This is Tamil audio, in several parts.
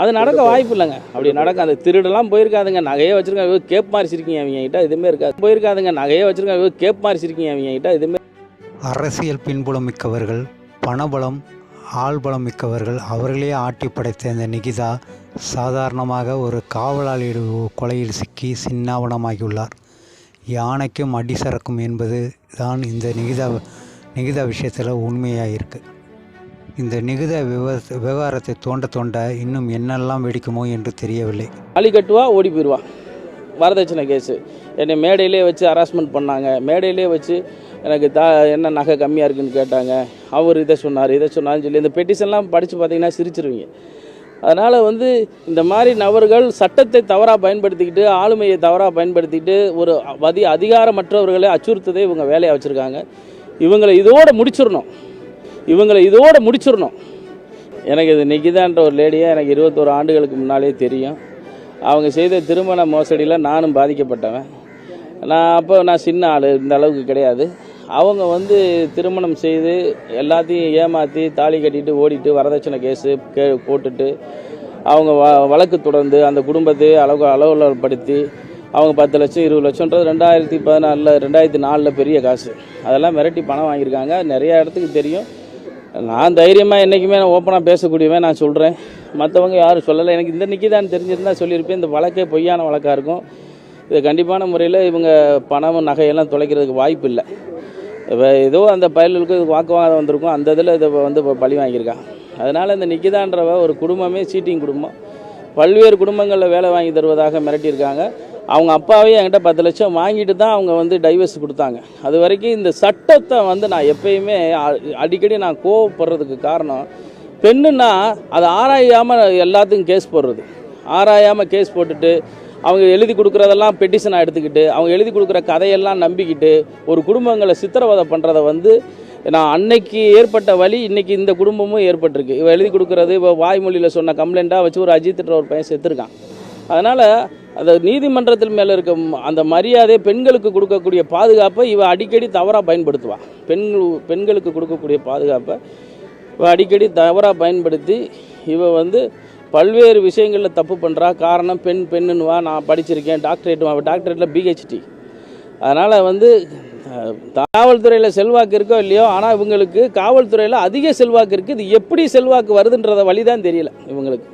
அது நடக்க வாய்ப்பு இல்லைங்க அப்படி நடக்க அந்த திருடெல்லாம் போயிருக்காதுங்க. நகையே வச்சிருக்காங்க. கேப் மாதிரி சிரிக்கீங்க அவங்க கிட்ட இதுமே இருக்காது. போயிருக்காதுங்க. நகையே வச்சிருக்காங்க. கேப் மாதிரி சிரிக்கீங்க அவங்க கிட்ட இதுமே அரசியல் பின்புலம் மிக்கவர்கள் பணபலம் ஆள்பலம் மிக்கவர்கள் அவர்களே ஆட்டி படைத்த இந்த நிகிதா சாதாரணமாக ஒரு காவலாளி கொலையில் சிக்கி சின்னாவனமாகியுள்ளார் யானைக்கும் அடி சறக்கும் என்பது தான் இந்த நிகிதா நிகிதா விஷயத்தில் உண்மையாக இருக்குது இந்த நிகுத விவகாரத்தை தோண்ட தோண்ட இன்னும் என்னெல்லாம் வெடிக்குமோ என்று தெரியவில்லை. தாலி கட்டுவா ஓடி போயிடுவா வரதட்சணை கேஸு. என்னை மேடையிலே வச்சு ஹராஸ்மெண்ட் பண்ணாங்க. மேடையிலே வச்சு எனக்கு தா என்ன நகை கம்மியாக இருக்குன்னு கேட்டாங்க. அவர் இதை சொன்னார் இதை சொன்னார்னு சொல்லி இந்த பெட்டிஷன்லாம் படித்து பார்த்தீங்கன்னா சிரிச்சிருவீங்க. அதனால் வந்து இந்த மாதிரி நபர்கள் சட்டத்தை தவறாக பயன்படுத்திக்கிட்டு ஆளுமையை தவறாக பயன்படுத்திக்கிட்டு ஒரு அதி அதிகாரமற்றவர்களை அச்சுறுத்ததே இவங்க வேலையை வச்சுருக்காங்க. இவங்களை இதோடு முடிச்சிடணும். இவங்களை இதோடு முடிச்சிடணும். எனக்கு இது நிகிதான்ற ஒரு லேடியை எனக்கு இருபத்தோரு ஆண்டுகளுக்கு முன்னாலே தெரியும். அவங்க செய்த திருமண மோசடியில் நானும் பாதிக்கப்பட்டவன். நான் அப்போ நான் சின்ன ஆள் இந்த அளவுக்கு கிடையாது. அவங்க வந்து திருமணம் செய்து எல்லாத்தையும் ஏமாற்றி தாலி கட்டிட்டு ஓடிட்டு வரதட்சணை கேஸு கே போட்டுட்டு அவங்க வ வழக்கு தொடர்ந்து அந்த குடும்பத்தை அளவு அளவுலப்படுத்தி அவங்க பத்து லட்சம் இருபது லட்சம்ன்றது ரெண்டாயிரத்தி பதினாலில் ரெண்டாயிரத்தி நாலில் பெரிய காசு. அதெல்லாம் மிரட்டி பணம் வாங்கியிருக்காங்க. நிறையா இடத்துக்கு தெரியும். நான் தைரியமாக என்றைக்குமே நான் ஓப்பனாக பேசக்கூடியவன் நான் சொல்கிறேன் மற்றவங்க யாரும் சொல்லலை. எனக்கு இந்த நிக்கிதான் தெரிஞ்சிருந்தா சொல்லியிருப்பேன். இந்த வழக்கே பொய்யான வழக்காக இருக்கும். இது கண்டிப்பான முறையில் இவங்க பணம் நகையெல்லாம் தொலைக்கிறதுக்கு வாய்ப்பு இல்லை. இப்போ ஏதோ அந்த பயலுக்கு வாக்குவாதம் வந்திருக்கும். அந்த இதில் இதை வந்து இப்போ பழி வாங்கியிருக்கான். அதனால் இந்த நிக்கிதான்றவ ஒரு குடும்பமே சீட்டிங் குடும்பம். பல்வேறு குடும்பங்களில் வேலை வாங்கி தருவதாக மிரட்டியிருக்காங்க. அவங்க அப்பாவே என்கிட்ட பத்து லட்சம் வாங்கிட்டு தான் அவங்க வந்து டைவர்ஸ் கொடுத்தாங்க. அது வரைக்கும் இந்த சட்டத்தை வந்து நான் எப்பயுமே அடிக்கடி நான் கோவப்படுறதுக்கு காரணம் பெண்ணுன்னா அதை ஆராயாமல் எல்லாத்துக்கும் கேஸ் போடுறது. ஆராயாமல் கேஸ் போட்டுட்டு அவங்க எழுதி கொடுக்குறதெல்லாம் பெட்டிஷனாக எடுத்துக்கிட்டு அவங்க எழுதி கொடுக்குற கதையெல்லாம் நம்பிக்கிட்டு ஒரு குடும்பங்களை சித்திரவதை பண்ணுறத வந்து நான் அன்னைக்கு ஏற்பட்ட வழி இன்றைக்கி இந்த குடும்பமும் ஏற்பட்டிருக்கு. இவள் எழுதி கொடுக்குறது இப்போ வாய்மொழியில் சொன்ன கம்ப்ளைண்ட்டாக வச்சு ஒரு அஜித்ன்ற ஒரு பையன் செத்துருக்கான். அதனால் அந்த நீதிமன்றத்தில் மேலே இருக்க அந்த மரியாதை பெண்களுக்கு கொடுக்கக்கூடிய பாதுகாப்பை இவ அடிக்கடி தவறாக பயன்படுத்துவான் பெண்கள் பெண்களுக்கு கொடுக்கக்கூடிய பாதுகாப்பை இவ அடிக்கடி தவறாக பயன்படுத்தி இவ வந்து பல்வேறு விஷயங்களில் தப்பு பண்ணுறா காரணம் பெண் பெண்ணுன்னுவா நான் படிச்சிருக்கேன் டாக்டரேட் டாக்டரேட்டில் பிஹெச்டி அதனால் வந்து காவல்துறையில் செல்வாக்கு இருக்கோ இல்லையோ ஆனால் இவங்களுக்கு காவல்துறையில் அதிக செல்வாக்கு இருக்குது இது எப்படி செல்வாக்கு வருதுன்றத வழி தான் தெரியல இவங்களுக்கு.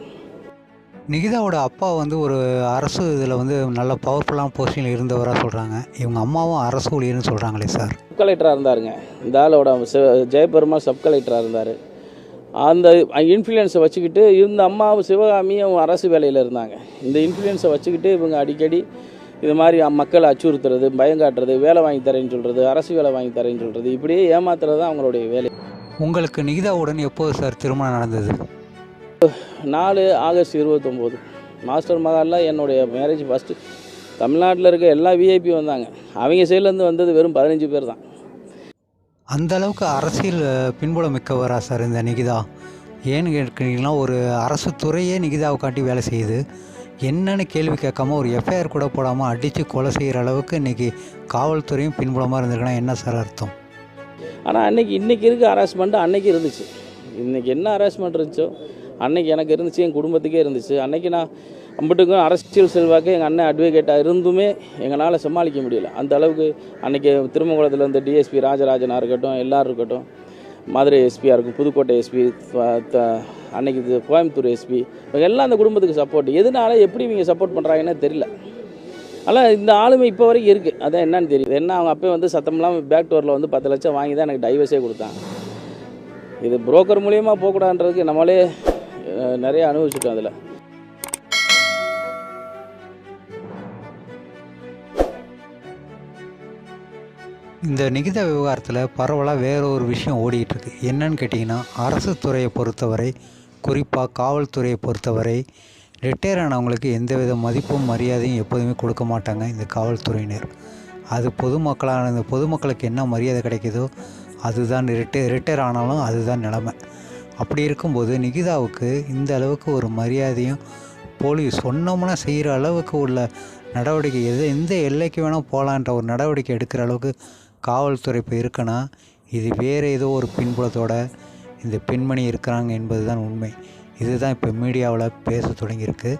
நிகிதாவோட அப்பா வந்து ஒரு அரசு இதில் வந்து நல்ல பவர்ஃபுல்லான பொசிஷனில் இருந்தவராக சொல்கிறாங்க இவங்க அம்மாவும் அரசு ஊழியர்னு சொல்கிறாங்களே சார் சப் கலெக்டராக இருந்தாருங்க. இந்த ஆளோட ஜெயபெருமாள் சப் கலெக்டராக இருந்தார். அந்த இன்ஃப்ளூயன்ஸை வச்சுக்கிட்டு இந்த அம்மாவும் சிவகாமியும் அரசு வேலையில் இருந்தாங்க. இந்த இன்ஃப்ளூயன்ஸை வச்சுக்கிட்டு இவங்க அடிக்கடி இது மாதிரி மக்களை அச்சுறுத்துறது பயங்காட்டுறது வேலை வாங்கி தரேன்னு சொல்கிறது அரசு வேலை வாங்கி தரேன்னு சொல்கிறது இப்படியே ஏமாத்துறது தான் அவங்களுடைய வேலை. உங்களுக்கு நிகிதாவுடன் எப்போது சார் திருமணம் நடந்தது? நாலு ஆகஸ்ட் இருபத்தொம்போது. மாஸ்டர் மகாலில் என்னுடைய மேரேஜ் ஃபஸ்ட்டு தமிழ்நாட்டில் இருக்க எல்லா விஐபி வந்தாங்க. அவங்க சைட்லேருந்து வந்தது வெறும் பதினஞ்சு பேர் தான். அந்த அளவுக்கு அரசியல் பின்புலம் மிக்கவரா சார் இந்த நிகிதா? ஏன்னு கேட்குறீங்கன்னா ஒரு அரசு துறையே நிகிதாவை காட்டி வேலை செய்யுது. என்னன்னு கேள்வி கேட்காம ஒரு எஃப்ஐஆர் கூட போடாமல் அடித்து கொலை செய்கிற அளவுக்கு இன்றைக்கி காவல்துறையும் பின்புலமாக இருந்திருக்குன்னா என்ன சார் அர்த்தம்? ஆனால் அன்னைக்கு இன்றைக்கி இருக்க ஹராஸ்மெண்ட் அன்னைக்கு இருந்துச்சு. இன்றைக்கி என்ன ஹராஸ்மெண்ட் இருந்துச்சோ அன்னைக்கு எனக்கு இருந்துச்சு என் குடும்பத்துக்கே இருந்துச்சு. அன்னைக்கு நான் அம்பட்டுக்கும் அரசியல் செல்வாக்கு எங்கள் அண்ணன் அட்வொகேட்டாக இருந்துமே எங்களால் சமாளிக்க முடியல. அந்த அளவுக்கு அன்றைக்கி திருமங்கலத்தில் இருந்த டிஎஸ்பி ராஜராஜனாக இருக்கட்டும் எல்லோரும் இருக்கட்டும் மதுரை எஸ்பியாக இருக்கும் புதுக்கோட்டை எஸ்பி அன்னைக்கு இது கோயம்புத்தூர் எஸ்பி இவங்க எல்லாம் அந்த குடும்பத்துக்கு சப்போர்ட் எதனால எப்படி இவங்க சப்போர்ட் பண்ணுறாங்கன்னு தெரியல. ஆனால் இந்த ஆளுமை இப்போ வரைக்கும் இருக்குது அதான் என்னன்னு தெரியுது. என்ன அவங்க அப்போ வந்து சத்தம்லாம் பேக் டோரில் வந்து பத்து லட்சம் வாங்கி தான் எனக்கு டைவர்ஸே கொடுத்தாங்க. இது புரோக்கர் மூலியமாக போகக்கூடாதுன்றதுக்கு நம்மளே நிறைய அனுபவிச்சுட்டோம் அதில். இந்த நிகிதா விவகாரத்தில் பரவலாக வேற ஒரு விஷயம் ஓடிட்டு இருக்கு என்னன்னு கேட்டிங்கன்னா அரசு துறையை பொறுத்தவரை குறிப்பாக காவல்துறையை பொறுத்தவரை ரிட்டையர் ஆனவங்களுக்கு எந்தவித மதிப்பும் மரியாதையும் எப்போதுமே கொடுக்க மாட்டாங்க இந்த காவல்துறையினர். அது பொதுமக்களான இந்த பொதுமக்களுக்கு என்ன மரியாதை கிடைக்குதோ அதுதான் ரிட்டையர் ரிட்டையர் ஆனாலும் அதுதான் நிலைமை. அப்படி இருக்கும்போது நிகிதாவுக்கு இந்த அளவுக்கு ஒரு மரியாதையும் போலீஸ் சொன்னோம்னா செய்கிற அளவுக்கு உள்ள நடவடிக்கை எது எந்த எல்லைக்கு வேணால் போகலான்ற ஒரு நடவடிக்கை எடுக்கிற அளவுக்கு காவல்துறை இப்போ இருக்குன்னா இது வேறு ஏதோ ஒரு பின்புலத்தோட இந்த பெண்மணி இருக்கிறாங்க என்பது தான் உண்மை. இதுதான் இப்போ மீடியாவில் பேச தொடங்கியிருக்கு.